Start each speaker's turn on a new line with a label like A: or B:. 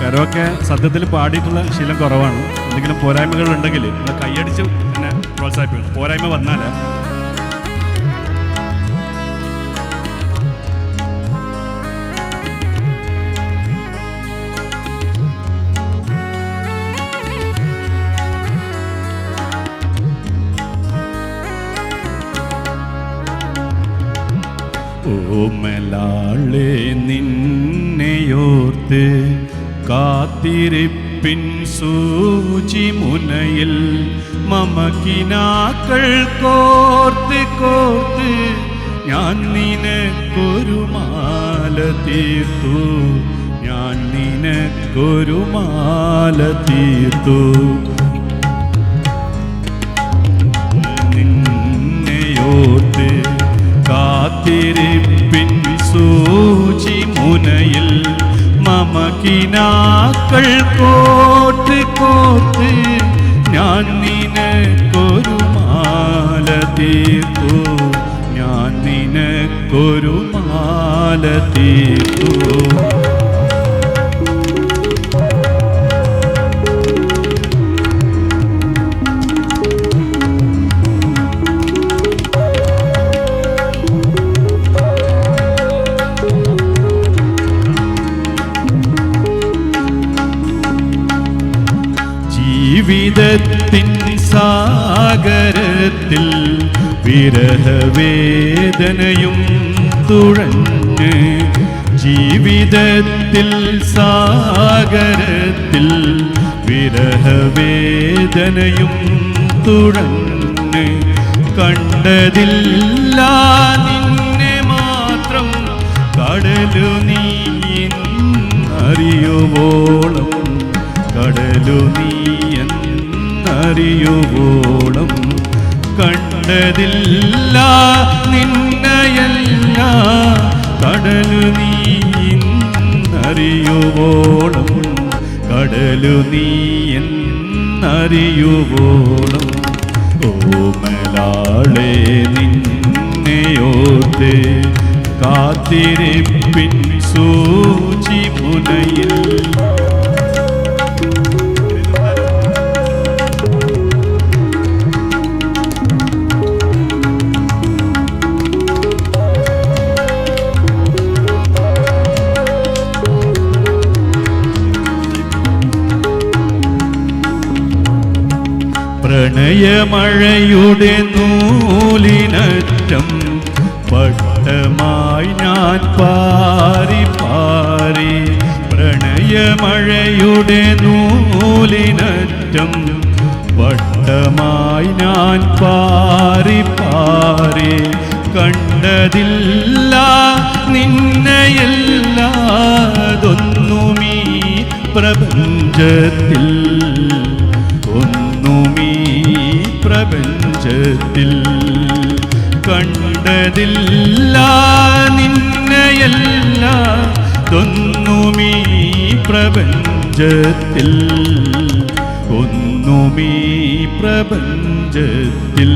A: Karaoke സത്യത്തിൽ പാടിയിട്ടുള്ള ശീലം കുറവാണ്. എന്തെങ്കിലും പോരായ്മകൾ ഉണ്ടെങ്കിൽ നമ്മൾ കൈയടിച്ച് എന്നെ പ്രോത്സാഹിപ്പിക്കും പോരായ്മ വന്നാൽ ഓമലാളെ നിന്നെയോർത്ത് കാത്തിരിപ്പിൻ സൂചി മുനയിൽ മമകിനാക്കൾ കോർത്ത് കോർത്ത് ഞാൻ നിനക്കൊരു മാല തീർത്തു. ഞാൻ നിനക്കൊരു മാല തീർത്തു. മമകിനാക്കൾ കോട്ട് കോത്ത് ഞാൻ നിനക്കൊരു മാല തീർത്തു. ഞാൻ നിനക്കൊരു മാല തീർത്തു. ജീവിതത്തിൻ സാഗരത്തിൽ വിരഹവേദനയും തുഴഞ്ഞ് ജീവിതത്തിൽ സാഗരത്തിൽ വിരഹവേദനയും തുഴഞ്ഞ് കണ്ടതില്ല നിന്നെ മാത്രം കടലു നീ അറിയുവോളം എന്നറിയുവോളം കണ്ടതില്ല. നിന്നയല്ല കടലു നീ എന്നറിയുവോളം കടലു നീ എന്നറിയുവോളം ഓമലാളെ നിന്നെയോർത്ത് കാത്തിരിപ്പിൻ സൂചി മുനയിൽ പ്രണയമഴയുടെ നൂലിനറ്റം പട്ടമായി ഞാൻ പാരി പാരി പ്രണയമഴയുടെ നൂലിനറ്റം വട്ടമായി ഞാൻ പാരി പാരി കണ്ടതില്ല നിന്നെയല്ലാതൊന്നുമീ പ്രപഞ്ചത്തിൽ. പ്രപഞ്ചത്തിൽ കണ്ടതില്ല നിന്നയല്ല തൊന്നുമീ പ്രപഞ്ചത്തിൽ. ഒന്നുമീ പ്രപഞ്ചത്തിൽ